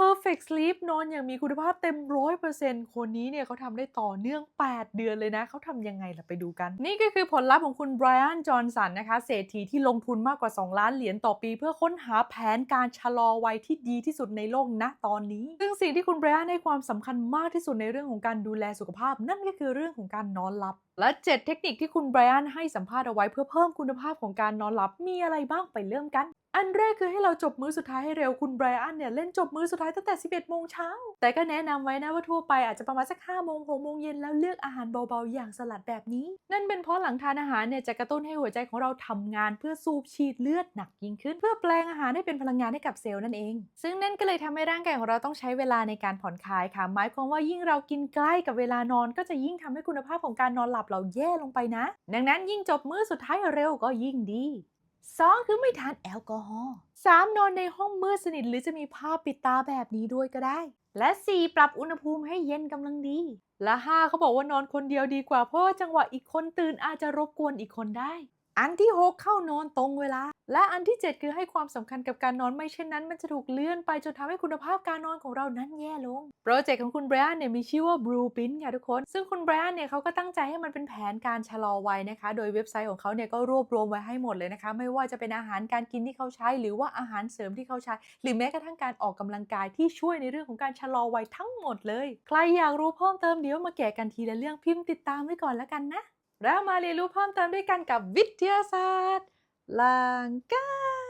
perfect sleep นอนอย่างมีคุณภาพเต็ม100%คนนี้เนี่ยเขาทำได้ต่อเนื่อง 8 เดือนเลยนะเขาทำยังไงล่ะไปดูกัน นี่ก็คือผลลัพธ์ของคุณไบรอันจอห์นสันนะคะ เศรษฐีที่ลงทุนมากกว่า 2 ล้านเหรียญต่อปี เพื่อค้นหาแผนการชะลอวัยที่ดีที่สุดในโลกณตอนนี้ ซึ่งสิ่งที่คุณไบรอันให้ความสำคัญมากที่สุดในเรื่องของการดูแลสุขภาพ นั่นก็คือเรื่องของการนอนหลับ และ 7 เทคนิคที่คุณไบรอันให้สัมภาษณ์เอาไว้เพื่อเพิ่มคุณภาพของการนอนหลับมีอะไรบ้างไปเริ่มกันอันแรกคือให้เราจบมื้อสุดท้ายให้เร็วคุณไบรอันเนี่ยเล่นจบมื้อสุดท้ายตั้งแต่ 11 โมงเช้า แต่ก็แนะนำไว้นะว่าทั่วไปอาจจะประมาณสัก 5 โมง 6 โมงเย็นแล้วเลือกอาหารเบาๆ อย่างสลัดแบบนี้ นั่นเป็นเพราะหลังทานอาหารเนี่ยจะกระตุ้นให้หัวใจของเราทำงานเพื่อสูบฉีดเลือดหนักยิ่งขึ้น เพื่อแปลงอาหารให้เป็นพลังงานให้กับเซลล์นั่นเอง ซึ่งนั่นก็เลยทำให้ร่างกายของเราต้องใช้เวลาในการผ่อนคลายค่ะ หมายความว่ายิ่งเรากินใกล้กับเวลานอน ก็จะยิ่งทำให้คุณภาพของการนอนหลับเราแย่ลงไปนะ ดังนั้นยิ่งจบมื้อสุดท้ายเร็วก็ยิ่งดี สองคือไม่ทานแอลกอฮอล์สามนอนในห้องมืดสนิทหรือจะมีผ้าปิดตาแบบนี้ด้วยก็ได้ และ 4 ปรับอุณหภูมิให้เย็นกำลังดี และ 5 เขาบอกว่านอนคนเดียวดีกว่าเพราะจังหวะอีกคนตื่นอาจจะรบกวนอีกคนได้ อันที่ 6 เข้านอนตรงเวลา และอันที่ 7 คือให้ความสำคัญกับการนอนไม่เช่นนั้น มันจะถูกเลื่อนไปจนทำให้คุณภาพการนอนของเรานั้นแย่ลง โปรเจกต์ของคุณไบรนเนี่ยมีชื่อว่า Blueprint ค่ะทุกคน ซึ่งคุณไบรนเนี่ยเขาก็ตั้งใจให้มันเป็นแผนการชะลอวัยนะคะ โดยเว็บไซต์ของเขาเนี่ยก็รวบรวมไว้ให้หมดเลยนะคะ ไม่ว่าจะเป็นอาหารการกินที่เขาใช้ หรือว่าอาหารเสริมที่เขาใช้ หรือแม้กระทั่งการออกกำลังกายที่ช่วยในเรื่องของการชะลอวัยทั้งหมดเลย ใครอยากรู้เพิ่มเติมเดี๋ยวมาแกะกันทีละเรื่องพิมพ์ติดตามไว้ก่อนแล้วกันนะ แล้วมาเรียนรู้เพิ่มเติมด้วยกันกับวิทยาศาสตร์ลางกาย